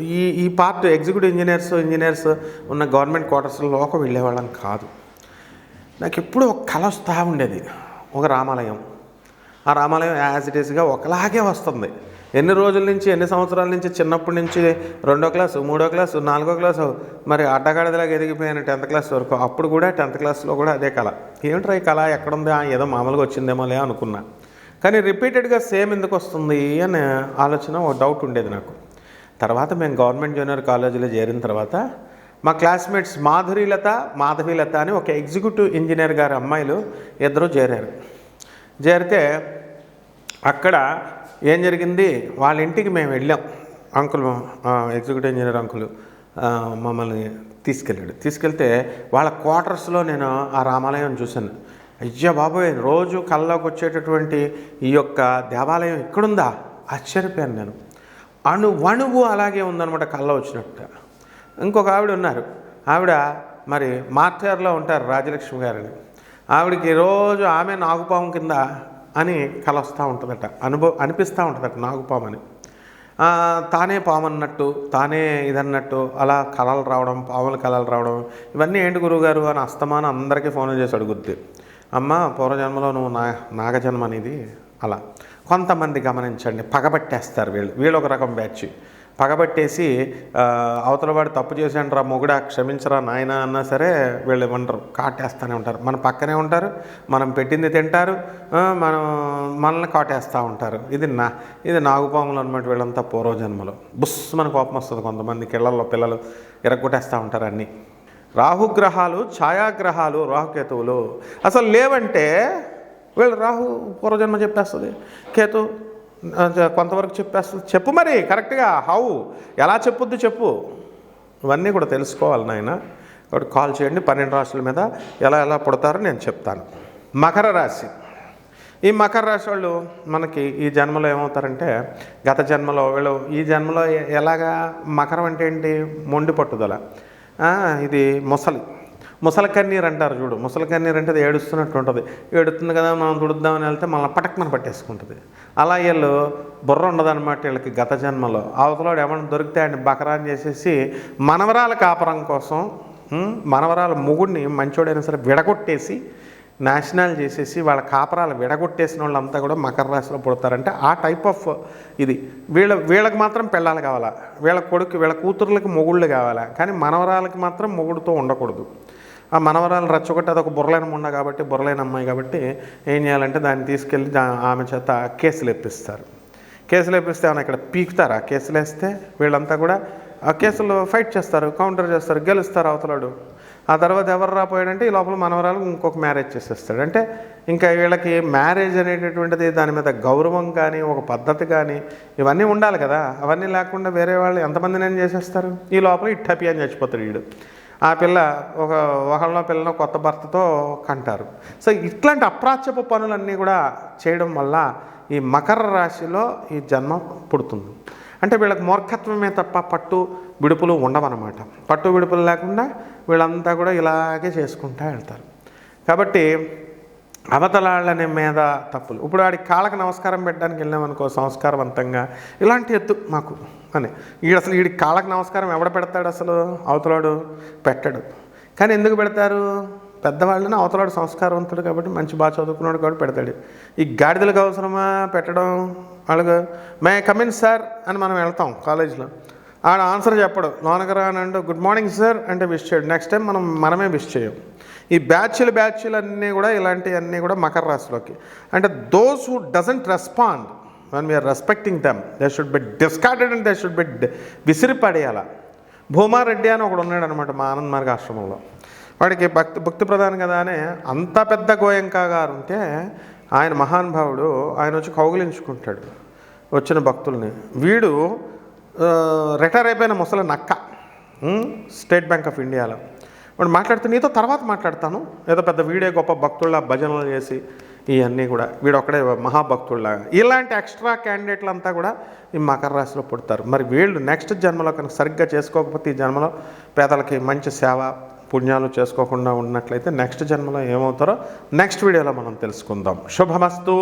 ఈ ఈ part executive engineers engineers ఉన్న గవర్నమెంట్ క్వార్టర్స్లోకి వెళ్ళేవాళ్ళం కాదు. నాకు ఎప్పుడూ ఒక కళ వస్తూ ఉండేది ఒక రామాలయం. ఆ రామాలయం యాజ్ ఇట్ ఈస్గా ఒకలాగే వస్తుంది. ఎన్ని రోజుల నుంచి ఎన్ని సంవత్సరాల నుంచి చిన్నప్పటి నుంచి రెండో క్లాసు మూడో క్లాసు నాలుగో క్లాసు మరి అడ్డగాడిదలాగా ఎదిగిపోయాను టెన్త్ క్లాస్ వరకు అప్పుడు కూడా టెన్త్ క్లాస్లో కూడా అదే కళ. ఏమిట్రా ఈ కళ? ఎక్కడుంది? ఏదో మామూలుగా వచ్చిందేమోలే అనుకున్నా. కానీ రిపీటెడ్గా సేమ్ ఎందుకు వస్తుంది అనే ఆలోచన ఒక డౌట్ ఉండేది నాకు. తర్వాత మేము గవర్నమెంట్ జూనియర్ కాలేజీలో చేరిన తర్వాత మా క్లాస్మేట్స్ మాధురీలత మాధవీలత అని ఒక ఎగ్జిక్యూటివ్ ఇంజనీర్ గారి అమ్మాయిలు ఇద్దరు చేరారు. చేరితే అక్కడ ఏం జరిగింది? వాళ్ళ ఇంటికి మేము వెళ్ళాం. అంకుల్ ఎగ్జిక్యూటివ్ ఇంజనీర్ అంకుల్ మమ్మల్ని తీసుకెళ్ళాడు. తీసుకెళ్తే వాళ్ళ క్వార్టర్స్లో నేను ఆ రామాలయం చూశాను. అయ్యా బాబోయ్ రోజు కళ్ళలోకి వచ్చేటటువంటి ఈ యొక్క దేవాలయం ఇక్కడుందా? ఆశ్చర్యపోయాను నేను. అణు వణువు అలాగే ఉందనమాట కళ్ళ వచ్చినట్టు ఇంకొక ఆవిడ ఉన్నారు. ఆవిడ మరి మార్చార్లో ఉంటారు రాజలక్ష్మి గారని. ఆవిడకి రోజు ఆమె నాగుపాము కింద అని కల వస్తూ ఉంటుందట. అనుభవం అనిపిస్తూ ఉంటుందట నాగుపాము అని. తానే పాము అన్నట్టు తానే ఇదన్నట్టు అలా కళలు రావడం పాముల కళలు రావడం ఇవన్నీ ఏంటి గురువుగారు అని అస్తమానం అందరికీ ఫోన్ చేసి అడుగుద్ది. అమ్మ పూర్వజన్మలో నువ్వు నా నాగజన్మ అనేది అలా. కొంతమంది గమనించండి పగబట్టేస్తారు వీళ్ళు. వీళ్ళు ఒక రకం బ్యాచ్. పగబట్టేసి అవతల వాడు తప్పు చేశాడు మొగుడా క్షమించరా నాయన అన్నా సరే వీళ్ళు ఏమంటారు కాటేస్తూనే ఉంటారు. మన పక్కనే ఉంటారు మనం పెట్టింది తింటారు మనం మనల్ని కాటేస్తూ ఉంటారు. ఇది నా ఇది నాగుపాములు అనమాట వీళ్ళంతా పూర్వజన్మలు. బుస్ మన కోపం వస్తుంది కొంతమంది కిళ్ళల్లో పిల్లలు ఇరగొట్టేస్తూ ఉంటారు అన్నీ. రాహుగ్రహాలు ఛాయాగ్రహాలు రాహుకేతువులు. అసలు లేవంటే వీళ్ళు రాహు పూర్వజన్మ చెప్పేస్తుంది. కేతు కొంతవరకు చెప్పేస్తుంది. చెప్పు మరి కరెక్ట్గా హౌ ఎలా చెప్పుద్ది చెప్పు. ఇవన్నీ కూడా తెలుసుకోవాలి నాయన. కాబట్టి కాల్ చేయండి పన్నెండు రాశుల మీద ఎలా ఎలా పుడతారో నేను చెప్తాను. మకర రాశి. ఈ మకర రాశి వాళ్ళు మనకి ఈ జన్మలో ఏమవుతారంటే గత జన్మలో వీళ్ళు ఈ జన్మలో ఎలాగా మకరం అంటే ఏంటి? మొండి పట్టుదల. ఇది ముసలి. ముసలి కన్నీరు అంటారు చూడు ముసలి కన్నీరు అంటే అది ఏడుస్తున్నట్టు ఉంటుంది. ఏడుస్తుంది కదా మనం తుడుద్దామని వెళ్తే మళ్ళీ పటక్మని పట్టేసుకుంటుంది. అలా వీళ్ళు బుర్ర ఉండదన్నమాట వీళ్ళకి గత జన్మలో. అవతలోడు ఏమన్నా దొరికితే ఆయన బకరాన్ని చేసేసి మనవరాల కాపరం కోసం మనవరాల మొగుడిని మంచోడైనా సరే విడగొట్టేసి నాశనాలు చేసేసి వాళ్ళ కాపరాలు విడగొట్టేసిన వాళ్ళంతా కూడా మకర రాశిలో పుడతారంటే ఆ టైప్ ఆఫ్ ఇది. వీళ్ళ వీళ్ళకి మాత్రం పెళ్ళాలి కావాలా? వీళ్ళ కొడుకు వీళ్ళ కూతుర్లకి మొగుళ్ళు కావాలా? కానీ మనవరాలకి మాత్రం మొగుడుతో ఉండకూడదు. ఆ మనవరాలు రెచ్చగొట్టి అదొక బుర్రలైన ముండ కాబట్టి బుర్రలైన అమ్మాయి కాబట్టి ఏం చేయాలంటే దాన్ని తీసుకెళ్ళి దా ఆమె చేత కేసులు ఇప్పిస్తారు కేసులు వేపిస్తే ఏమైనా ఇక్కడ పీకుతారా? కేసులు వేస్తే వీళ్ళంతా కూడా ఆ కేసులు ఫైట్ చేస్తారు కౌంటర్ చేస్తారు గెలుస్తారు అవతలాడు. ఆ తర్వాత ఎవరు రాపోయాడంటే ఈ లోపల మనవరాలు ఇంకొక మ్యారేజ్ చేసేస్తాడు. అంటే ఇంకా వీళ్ళకి మ్యారేజ్ అనేటటువంటిది దాని మీద గౌరవం కానీ ఒక పద్ధతి కానీ ఇవన్నీ ఉండాలి కదా. అవన్నీ లేకుండా వేరే వాళ్ళు ఎంతమంది నేను చేసేస్తారు? ఈ లోపల ఇట్టపి అని చచ్చిపోతాడు వీడు ఆ పిల్ల ఒక ఒకళ్ళ పిల్లను కొత్త భర్తతో కంటారు. సో ఇట్లాంటి అప్రాచ్యపు పనులన్నీ కూడా చేయడం వల్ల ఈ మకర రాశిలో ఈ జన్మ పుడుతుంది. అంటే వీళ్ళకి మూర్ఖత్వమే తప్ప పట్టు విడుపులు ఉండవన్నమాట. పట్టు విడుపులు లేకుండా వీళ్ళంతా కూడా ఇలాగే చేసుకుంటూ వెళ్తారు. కాబట్టి అవతలాళ్ళని మీద తప్పులు. ఇప్పుడు వాడి కాళ్ళకి నమస్కారం పెట్టడానికి వెళ్ళామనుకో సంస్కారవంతంగా ఇలాంటి ఎత్తు మాకు అని. ఈ అసలు వీడి కాళ్ళకి నమస్కారం ఎవడ పెడతాడు అసలు? అవతలాడు పెట్టడు. కానీ ఎందుకు పెడతారు? పెద్దవాళ్ళని అవతలాడు సంస్కారవంతుడు కాబట్టి మంచి బాగా చదువుకున్నాడు కాబట్టి పెడతాడు. ఈ గాడిదలకు అవసరమా? పెట్టడం? వాళ్ళకు మే కమిన్ సార్ అని మనం వెళ్తాం కాలేజీలో. ఆడ ఆన్సర్ చెప్పడు. లోనకరా అని అంటే గుడ్ మార్నింగ్ సార్ అంటే విష్ చేయడు. నెక్స్ట్ టైం మనం మనమే విష్ చేయం. ఈ బ్యాచ్లు బ్యాచ్లు అన్నీ కూడా ఇలాంటివన్నీ కూడా మకర రాశిలోకి. అంటే those who doesn't respond one we're respecting them they should be discarded and they should be విసిరి పడేయాల భూమారెడ్డి అని ఒకడు ఉన్నాడు అనమాట మా ఆనంద్ మార్గ ఆశ్రమంలో. వాడికి భక్తి భక్తి ప్రధానం కదా అని అంత పెద్ద గోయంకా గారు ఉంటే ఆయన మహానుభావుడు ఆయన వచ్చి కౌగిలించుకుంటాడు. వచ్చిన భక్తుల్ని. వీడు రిటైర్ అయిపోయిన ముసలి నక్క స్టేట్ బ్యాంక్ ఆఫ్ ఇండియాలో వాడు మాట్లాడితే నీతో తర్వాత మాట్లాడతాను. ఏదో పెద్ద వీడే గొప్ప భక్తుల్లా భజనలు చేసి ఇవన్నీ కూడా. వీడు ఒక్కడే మహాభక్తుల్లాగా ఇలాంటి ఎక్స్ట్రా క్యాండిడేట్లు అంతా కూడా ఈ మకర రాశిలో పుడతారు. మరి వీళ్ళు నెక్స్ట్ జన్మలో కనుక సరిగ్గా చేసుకోకపోతే ఈ జన్మలో పేదలకి మంచి సేవ పుణ్యాలు చేసుకోకుండా ఉన్నట్లయితే నెక్స్ట్ జన్మలో ఏమవుతారో నెక్స్ట్ వీడియోలో మనం తెలుసుకుందాం. శుభమస్తు.